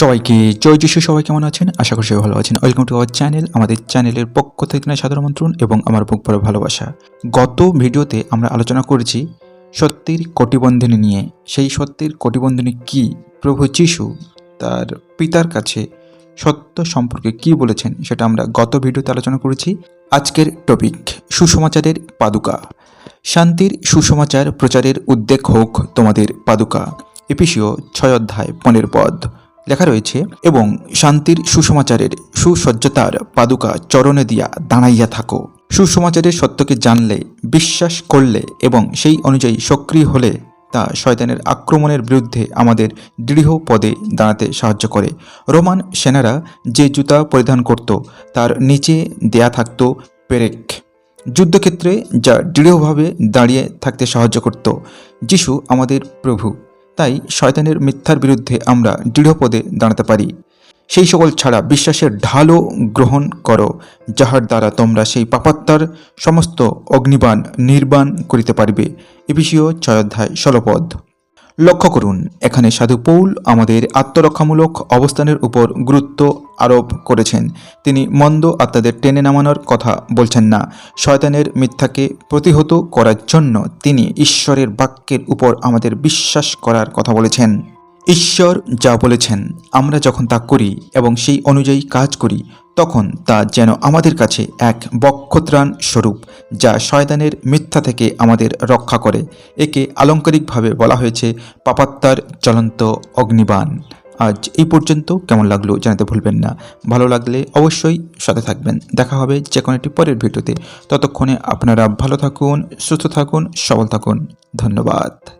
সবাইকে জয় যিশু সবাই কেমন আছেন? আশা করি সবাই ভালো আছেন। ওয়েলকাম টু আওয়ার চ্যানেল আমাদের চ্যানেলের পক্ষ থেকে জানাই সাধারণ মন্ত্রণ এবং আমার বুক ভরা ভালোবাসা। গত ভিডিওতে আমরা আলোচনা করেছি সত্যের কটিবন্ধনী নিয়ে। সেই সত্যের কটিবন্ধনী কি প্রভু যিশু তার পিতার কাছে সত্য সম্পর্কে কি বলেছেন সেটা আমরা গত ভিডিওতে আলোচনা করেছি। আজকের টপিক সুসমাচারের পাদুকা। শান্তির সুসমাচার প্রচারের উদ্বেগ হোক তোমাদের পাদুকা। এপিসিও ছয় অধ্যায় পনেরো পদ। লেখা রয়েছে, এবং শান্তির সুসমাচারের সুসজ্জতার পাদুকা চরণে দিয়া দাঁড়াইয়া থাকো। সুসমাচারের সত্যকে জানলে, বিশ্বাস করলে এবং সেই অনুযায়ী সক্রিয় হলে তা শয়তানের আক্রমণের বিরুদ্ধে আমাদের দৃঢ় পদে দাঁড়াতে সাহায্য করে। রোমান সেনারা যে জুতা পরিধান করত, তার নিচে দেয়া থাকতো পেরেক। যুদ্ধক্ষেত্রে যা দৃঢ়ভাবে দাঁড়িয়ে থাকতে সাহায্য করত, যিশু আমাদের প্রভু। তাই শয়তানের মিথ্যার বিরুদ্ধে আমরা দৃঢ়পদে দাঁড়াতে পারি। সেই সকল ছাড়া বিশ্বাসের ঢালও গ্রহণ করো, যাহার দ্বারা তোমরা সেই পাপাত্মার সমস্ত অগ্নিবাণ নির্বাণ করিতে পারবে। এবিষীয় ছয় অধ্যায় ষোলপদ লক্ষ্য করুন, এখানে সাধু পৌল আমাদের আত্মরক্ষামূলক অবস্থানের উপর গুরুত্ব আরোপ করেছেন। তিনি মন্দ আত্মাদের টেনে নামানোর কথা বলছেন না। শয়তানের মিথ্যাকে প্রতিহত করার জন্য তিনি ঈশ্বরের বাক্যের উপর আমাদের বিশ্বাস করার কথা বলেছেন। ঈশ্বর যা বলেছেন, আমরা যখন তা করি এবং সেই অনুযায়ী কাজ করি তখন তা যেন আমাদের কাছে এক বক্ষত্রাণ স্বরূপ, যা শয়তানের মিথ্যা থেকে আমাদের রক্ষা করে। একে আলঙ্কারিকভাবে বলা হয়েছে পাপাত্তার জ্বলন্ত অগ্নিবাণ। আজ এই পর্যন্ত কেমন লাগল জানাতে ভুলবেন না। ভালো লাগলে অবশ্যই সাথে থাকবেন। দেখা হবে যে কোনো একটি পরের ভিডিওতে। ততক্ষণে আপনারা ভালো থাকুন, সুস্থ থাকুন, সবল থাকুন। ধন্যবাদ।